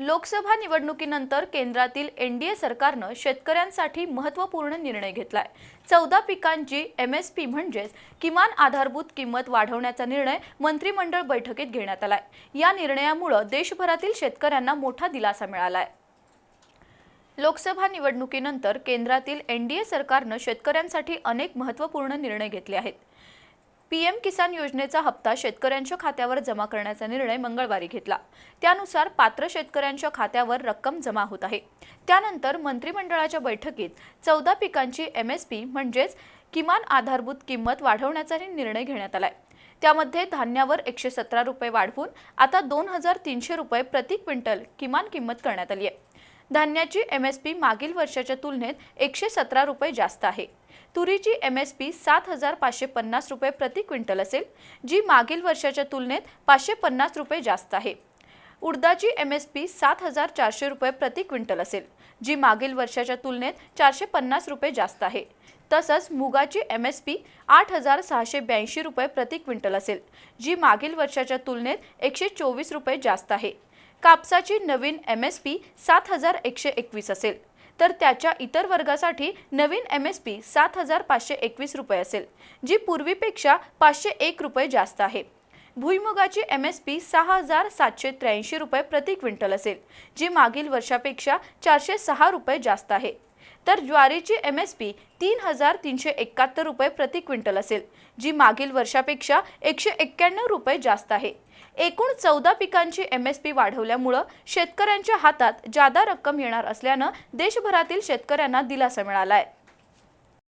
लोकसभा निवडणुकीनंतर केंद्रातील एनडीए सरकारनं शेतकऱ्यांसाठी महत्त्वपूर्ण निर्णय घेतलाय. चौदा पिकांची एम एस पी म्हणजेच किमान आधारभूत किंमत वाढवण्याचा निर्णय मंत्रिमंडळ बैठकीत घेण्यात आलाय. या निर्णयामुळं देशभरातील शेतकऱ्यांना मोठा दिलासा मिळालाय. लोकसभा निवडणुकीनंतर केंद्रातील एनडीए सरकारनं शेतकऱ्यांसाठी अनेक महत्त्वपूर्ण निर्णय घेतले आहेत. पीएम किसान योजनेचा हप्ता शेतकऱ्यांच्या खात्यावर जमा करण्याचा निर्णय मंगळवारी घेतला. त्यानुसार पात्र शेतकऱ्यांच्या खात्यावर रक्कम जमा होत आहे. त्यानंतर मंत्रिमंडळाच्या बैठकीत चौदा पिकांची एम एस पी म्हणजेच किमान आधारभूत किंमत वाढवण्याचाही निर्णय घेण्यात आलाय. त्यामध्ये धान्यावर एकशे सतरा रुपये वाढवून आता दोन हजार तीनशे रुपये प्रति क्विंटल किमान किंमत करण्यात आली आहे. धान्याची एम एस पी मागील वर्षाच्या तुलनेत एकशे सतरा रुपये जास्त आहे. तुरीची एम एस पी सात हजार पाचशे पन्नास रुपये प्रति क्विंटल असेल जी मागील वर्षाच्या तुलनेत पाचशे पन्नास रुपये जास्त आहे. उडदाची एम एस पी सात हजार चारशे रुपये प्रति क्विंटल असेल जी मागील वर्षाच्या तुलनेत चारशे पन्नास रुपये जास्त आहे. तसंच मुगाची एम एस पी आठ हजार सहाशे ब्याऐंशी रुपये प्रति क्विंटल असेल जी मागील वर्षाच्या तुलनेत एकशे चोवीस रुपये जास्त आहे. कापसाची नवीन एम एस पी सात हजार एकशे एकवीस असेल. तर त्याच्या इतर वर्गासाठी नवीन एम एस पी सात हजार पाचशे एकवीस रुपये असेल जी पूर्वीपेक्षा पाचशे एक रुपये जास्त आहे. भुईमुगाची एम एस पी सहा हजार सातशे त्र्याऐंशी रुपये प्रति क्विंटल असेल जी मागील वर्षापेक्षा चारशे सहा रुपये जास्त आहे. तर ज्वारीची एम एस पी तीन हजार तीनशे एकाहत्तर रुपये प्रति क्विंटल असेल जी मागील वर्षापेक्षा एकशे एक्क्याण्णव रुपये जास्त आहे. एकूण चौदा पिकांची एम एस पी वाढवल्यामुळं शेतकऱ्यांच्या हातात जादा रक्कम येणार असल्यानं देशभरातील शेतकऱ्यांना दिलासा मिळाला आहे